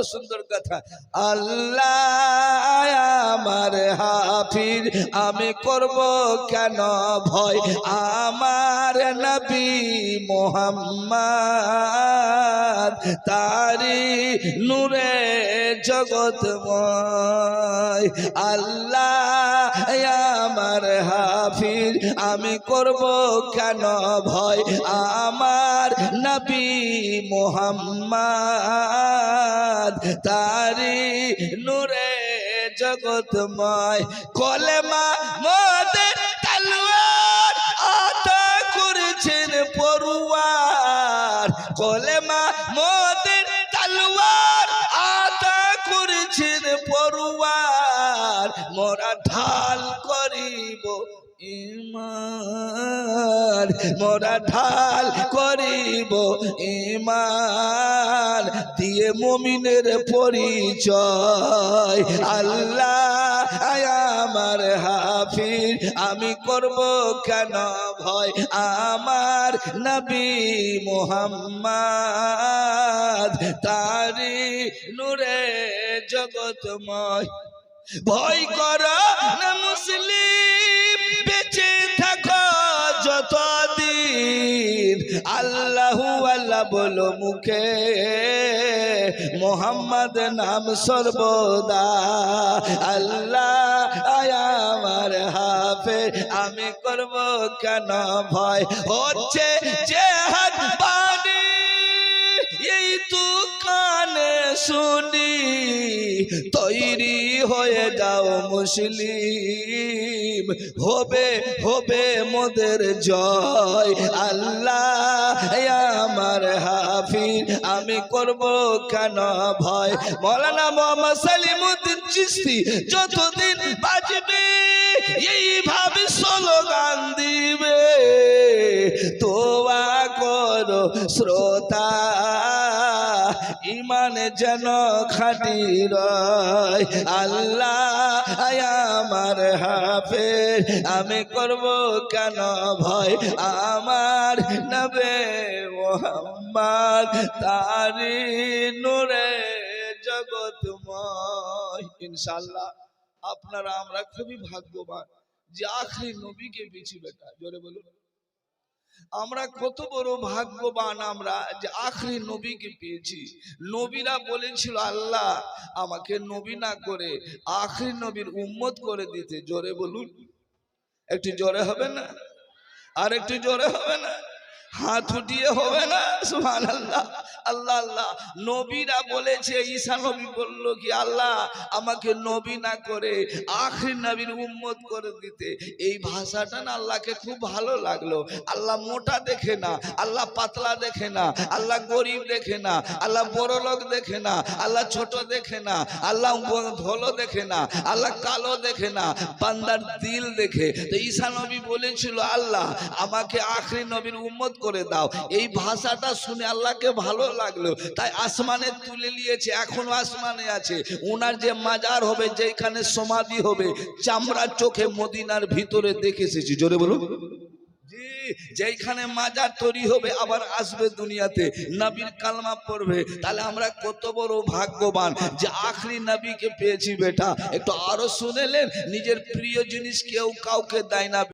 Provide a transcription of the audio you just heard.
বড় সুন্দর কথা। আল্লাহ আমার হাফির আমি করব কেন ভয়? আমার নবী মোহাম্মদ তারি নূরে জগৎময় আল্লাহ আমার হাফির আমি করব কেন ভয়? আমার নবী মোহাম্মদ তারি নূরে জগৎময় কলেমা মোদের তালুয়ার আতা করেছেন পড়ুয়ার। কলেমা মোদের তালুয়ার আতা করেছেন পড়ুয়ার। মোরা ঢাল করিব ইমান মোরা ঢাল করিব ইমান দিয়ে মমিনের পরিচয়। আল্লাহ আমার হাফির আমি করব কেন ভয়? আমার নবী মোহাম্মদ তারি নূরে জগৎময়। ভয় কর বলো মুখে। মোহাম্মদ নাম সর্বদা। আল্লাহ আমার হাফে আমি করব কেন ভয়? হচ্ছে যে এই তো কানে শুনি। তৈরি হয়ে যাও মুসলিম। হবে হবে মোদের জয়। আল্লাহ আমার আমি করব কেন ভয়? মৌলানা মোহাম্মদ সালিমুদ্দিন চিস্তি যতদিন বাজবে, এইভাবে স্লোগান দিবে। তোয়া করো শ্রোতা। ইমান যেন খাটি রয়। আল্লাহ আমার হাফে আমি করব কেন ভয়? আমার নবে মোহাম্মদ তারি নূরে জগৎময়। ইনশাল্লাহ আপনারা, আমরা খুবই ভাগ্যবান যে আখরি নবীকে পেয়েছি বেটা। জোরে বলুন। আমরা কত বড় ভাগ্যবান আমরা যে আখরি নবীকে পেয়েছি। নবীরা বলেছিল, আল্লাহ, আমাকে নবী না করে আখরি নবীর উম্মত করে দিতে, জোরে বলুন। একটু জোরে হবে না? আর একটু জোরে হবে না? হাত উঠিয়ে হবে না? সুহান আল্লাহ আল্লাহ। আল্লাহ নবীরা বলেছে, ঈসা নবী বলল কি, আল্লাহ, আমাকে নবী না করে আখরি নবীর উম্মত করে দিতে। এই ভাষাটা না আল্লাহকে খুব ভালো লাগল। আল্লাহ মোটা দেখে না, আল্লাহ পাতলা দেখে না, আল্লাহ গরিব দেখে না, আল্লাহ বড় লোক দেখে না, আল্লাহ ছোট দেখে না, আল্লাহ ধলো দেখে না, আল্লাহ কালো দেখে না, বান্দার দিল দেখে। তো ঈসা নবী বলেছিল, আল্লাহ, আমাকে আখরি নবীর উম্মত করে দাও। এই ভাষাটা শুনে আল্লাহকে ভালো লাগল। তাই আসমানে তুলে নিয়েছে, এখনও আসমানে আছে। ওনার যে মাজার হবে যেখানে সমাধি হবে চামড়ার চোখে মদিনার ভিতরে দেখে এসেছি। জোরে বলুন। যেখানে মাজার তৈরি হবে, আবার আসবে দুনিয়াতে। নবীর কালমা পড়বে। তাহলে আমরা কত বড় ভাগ্যবান যে আখরি নবীকে পেয়েছি বেটা। একটু আরও শুনেলেন নিজের প্রিয় জিনিস কেউ কাউকে দেয় না।